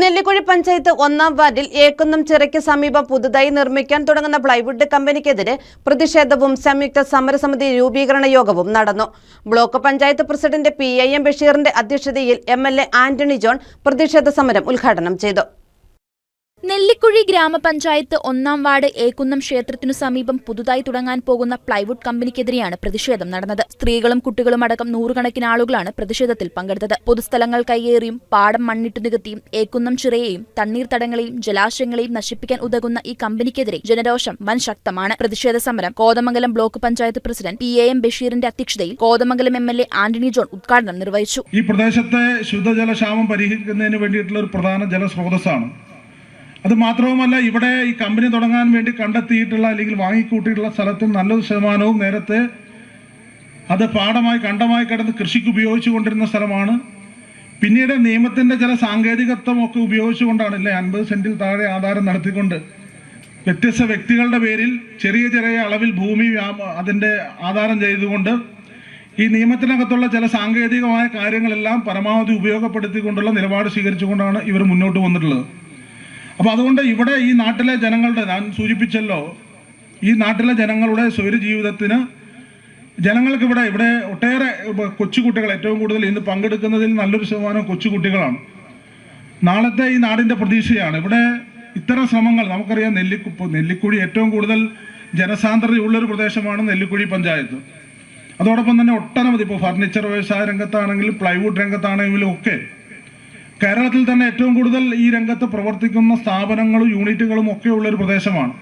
നെല്ലിക്കുഴി പഞ്ചായത്ത് ഒന്നാം വാർഡിൽ ഏക്കുന്നം ചിറയ്ക്ക് സമീപം പുതുതായി നിർമ്മിക്കാൻ തുടങ്ങുന്ന പ്ലൈവുഡ് കമ്പനിക്കെതിരെ പ്രതിഷേധവും സംയുക്ത സമരസമിതി രൂപീകരണ യോഗവും നടന്നു. Block panchayat president P I M ബഷീറിന്റെ അധ്യക്ഷതയിൽ എം ആന്റണി ജോൺ പ്രതിഷേധ സമരം ഉദ്ഘാടനം ചെയ്തു. നെല്ലിക്കുഴി ഗ്രാമപഞ്ചായത്ത് ഒന്നാം വാർഡ് ഏക്കുന്നം ക്ഷേത്രത്തിനു സമീപം പുതുതായി തുടങ്ങാൻ പോകുന്ന പ്ലൈവുഡ് കമ്പനിക്കെതിരെയാണ് പ്രതിഷേധം നടന്നത്. സ്ത്രീകളും കുട്ടികളും അടക്കം നൂറുകണക്കിന് ആളുകളാണ് പ്രതിഷേധത്തിൽ പങ്കെടുത്തത്. പൊതുസ്ഥലങ്ങൾ കയ്യേറിയും പാടം മണ്ണിട്ടു നികത്തിയും ഏക്കുന്നം ചിറയെയും തണ്ണീർത്തടങ്ങളെയും ജലാശയങ്ങളെയും നശിപ്പിക്കാൻ ഉതകുന്ന ഈ കമ്പനിക്കെതിരെ ജനരോഷം വൻ ശക്തമാണ്. പ്രതിഷേധ സമരം Kothamangalam block panchayat president P A M ബഷീറിന്റെ അധ്യക്ഷതയിൽ Kothamangalam M L A Antony John ഉദ്ഘാടനം നിർവഹിച്ചു. ഈ പ്രദേശത്തെ ശുദ്ധജലക്ഷാമം പരിഹരിക്കുന്നതിന് വേണ്ടിയിട്ടുള്ള ഒരു പ്രധാന ജലസ്രോതസ്സാണ് അത് മാത്രവുമല്ല ഇവിടെ ഈ കമ്പനി തുടങ്ങാൻ വേണ്ടി കണ്ടെത്തിയിട്ടുള്ള അല്ലെങ്കിൽ വാങ്ങിക്കൂട്ടിയിട്ടുള്ള സ്ഥലത്തും നല്ലൊരു ശതമാനവും നേരത്തെ അത് പാടമായി കണ്ടമായി കിടന്ന് കൃഷിക്ക് ഉപയോഗിച്ചു കൊണ്ടിരുന്ന സ്ഥലമാണ്. പിന്നീട് നിയമത്തിന്റെ ചില സാങ്കേതികത്വം ഒക്കെ ഉപയോഗിച്ചുകൊണ്ടാണ് അല്ലേ അൻപത് സെന്റിൽ താഴെ ആധാരം നടത്തിക്കൊണ്ട്. വ്യത്യസ്ത വ്യക്തികളുടെ പേരിൽ ചെറിയ ചെറിയ അളവിൽ ഭൂമി അതിന്റെ ആധാരം ചെയ്തുകൊണ്ട് ഈ നിയമത്തിനകത്തുള്ള ചില സാങ്കേതികമായ കാര്യങ്ങളെല്ലാം പരമാവധി ഉപയോഗപ്പെടുത്തിക്കൊണ്ടുള്ള നിലപാട് സ്വീകരിച്ചുകൊണ്ടാണ് ഇവർ മുന്നോട്ട് വന്നിട്ടുള്ളത്. അപ്പോൾ അതുകൊണ്ട് ഇവിടെ ഈ നാട്ടിലെ ജനങ്ങളുടെ ഞാൻ സൂചിപ്പിച്ചല്ലോ ഈ നാട്ടിലെ ജനങ്ങളുടെ സ്വൈര ജീവിതത്തിന് ജനങ്ങൾക്ക് ഇവിടെ ഇവിടെ ഒട്ടേറെ കൊച്ചുകുട്ടികൾ ഏറ്റവും കൂടുതൽ ഇന്ന് പങ്കെടുക്കുന്നതിൽ നല്ലൊരു ശതമാനം കൊച്ചുകുട്ടികളാണ്. നാളത്തെ ഈ നാടിന്റെ പ്രതീക്ഷയാണ്. ഇവിടെ ഇത്തരം ശ്രമങ്ങൾ നമുക്കറിയാം നെല്ലിക്കു നെല്ലിക്കുഴി ഏറ്റവും കൂടുതൽ ജനസാന്ദ്രതയുള്ളൊരു പ്രദേശമാണ് നെല്ലിക്കുഴി പഞ്ചായത്ത്. അതോടൊപ്പം തന്നെ ഒട്ടനവധി ഇപ്പോൾ ഫർണിച്ചർ വ്യവസായ രംഗത്താണെങ്കിലും പ്ലൈവുഡ് രംഗത്താണെങ്കിലും ഒക്കെ കേരളത്തിൽ തന്നെ ഏറ്റവും കൂടുതൽ ഈ രംഗത്ത് പ്രവർത്തിക്കുന്ന സ്ഥാപനങ്ങളും യൂണിറ്റുകളും ഒക്കെ ഉള്ള ഒരു പ്രദേശമാണ്.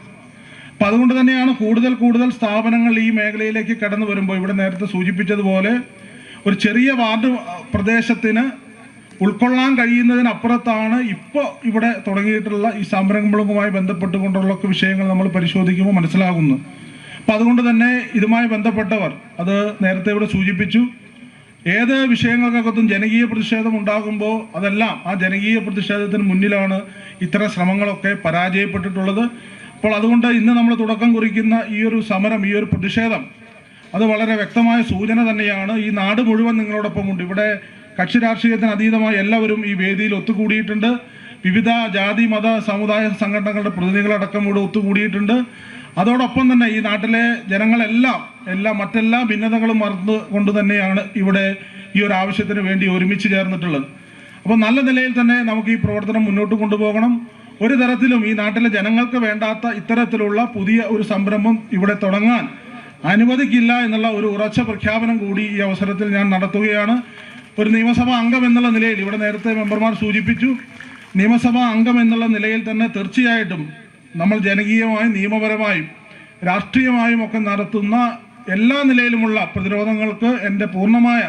അപ്പം അതുകൊണ്ട് തന്നെയാണ് കൂടുതൽ കൂടുതൽ സ്ഥാപനങ്ങൾ ഈ മേഖലയിലേക്ക് കടന്നു വരുമ്പോൾ ഇവിടെ നേരത്തെ സൂചിപ്പിച്ചതുപോലെ ഒരു ചെറിയ വാർഡ് പ്രദേശത്തിന് ഉൾക്കൊള്ളാൻ കഴിയുന്നതിനപ്പുറത്താണ് ഇപ്പോൾ ഇവിടെ തുടങ്ങിയിട്ടുള്ള ഈ സംരംഭങ്ങളുമായി ബന്ധപ്പെട്ടുകൊണ്ടുള്ള വിഷയങ്ങൾ നമ്മൾ പരിശോധിക്കുമ്പോൾ മനസ്സിലാകുന്നു അപ്പം അതുകൊണ്ട് തന്നെ ഇതുമായി ബന്ധപ്പെട്ടവർ അത് നേരത്തെ ഇവിടെ സൂചിപ്പിച്ചു ഏത് വിഷയങ്ങൾക്കകത്തും ജനകീയ പ്രതിഷേധം ഉണ്ടാകുമ്പോൾ അതെല്ലാം ആ ജനകീയ പ്രതിഷേധത്തിന് മുന്നിലാണ് ഇത്തരം ശ്രമങ്ങളൊക്കെ പരാജയപ്പെട്ടിട്ടുള്ളത്. അപ്പോൾ അതുകൊണ്ട് ഇന്ന് നമ്മൾ തുടക്കം കുറിക്കുന്ന ഈ ഒരു സമരം ഈ ഒരു പ്രതിഷേധം അത് വളരെ വ്യക്തമായ സൂചന തന്നെയാണ്. ഈ നാട് മുഴുവൻ നിങ്ങളോടൊപ്പമുണ്ട് ഇവിടെ കക്ഷി രാഷ്ട്രീയത്തിന് അതീതമായി എല്ലാവരും ഈ വേദിയിൽ ഒത്തുകൂടിയിട്ടുണ്ട്. വിവിധ ജാതി മത സമുദായ സംഘടനകളുടെ പ്രതിനിധികളടക്കം ഇവിടെ ഒത്തുകൂടിയിട്ടുണ്ട്. അതോടൊപ്പം തന്നെ ഈ നാട്ടിലെ ജനങ്ങളെല്ലാം എല്ലാ മറ്റെല്ലാ ഭിന്നതകളും മറന്നു കൊണ്ട് തന്നെയാണ് ഇവിടെ ഈ ഒരു ആവശ്യത്തിന് വേണ്ടി ഒരുമിച്ച് ചേർന്നിട്ടുള്ളത്. അപ്പോൾ നല്ല നിലയിൽ തന്നെ നമുക്ക് ഈ പ്രവർത്തനം മുന്നോട്ട് കൊണ്ടുപോകണം. ഒരു തരത്തിലും ഈ നാട്ടിലെ ജനങ്ങൾക്ക് വേണ്ടാത്ത ഇത്തരത്തിലുള്ള പുതിയ ഒരു സംരംഭം ഇവിടെ തുടങ്ങാൻ അനുവദിക്കില്ല എന്നുള്ള ഒരു ഉറച്ച പ്രഖ്യാപനം കൂടി ഈ അവസരത്തിൽ ഞാൻ നടത്തുകയാണ്. ഒരു നിയമസഭാ അംഗം എന്നുള്ള നിലയിൽ ഇവിടെ നേരത്തെ മെമ്പർമാർ സൂചിപ്പിച്ചു. നിയമസഭാ അംഗം എന്നുള്ള നിലയിൽ തന്നെ തീർച്ചയായിട്ടും നമ്മൾ ജനകീയമായും നിയമപരമായും രാഷ്ട്രീയമായും ഒക്കെ നടത്തുന്ന എല്ലാ നിലയിലുമുള്ള പ്രതിരോധങ്ങൾക്ക് എന്റെ പൂർണമായ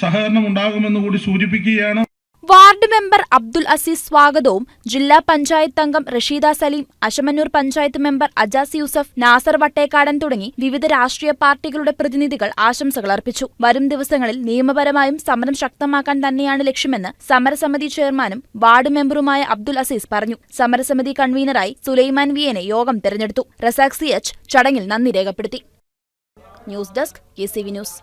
സഹകരണം ഉണ്ടാകുമെന്ന് കൂടി സൂചിപ്പിക്കുകയാണ്. വാർഡ് മെമ്പർ അബ്ദുൽ അസീസ് സ്വാഗതവും ജില്ലാ പഞ്ചായത്ത് അംഗം റഷീദ സലീം അശമന്നൂർ പഞ്ചായത്ത് മെമ്പർ അജാസ് യൂസഫ് നാസർ വട്ടേക്കാടൻ തുടങ്ങി വിവിധ രാഷ്ട്രീയ പാർട്ടികളുടെ പ്രതിനിധികൾ ആശംസകൾ അർപ്പിച്ചു. വരും ദിവസങ്ങളിൽ നിയമപരമായും സമരം ശക്തമാക്കാൻ തന്നെയാണ് ലക്ഷ്യമെന്ന് സമരസമിതി ചെയർമാനും വാർഡ് മെമ്പറുമായ അബ്ദുൽ അസീസ് പറഞ്ഞു. സമരസമിതി കൺവീനറായി സുലൈമാൻ വിയനെ യോഗം തെരഞ്ഞെടുത്തു. റസാഖ് സി എച്ച് ചടങ്ങിൽ നന്ദി രേഖപ്പെടുത്തി. News desk K news.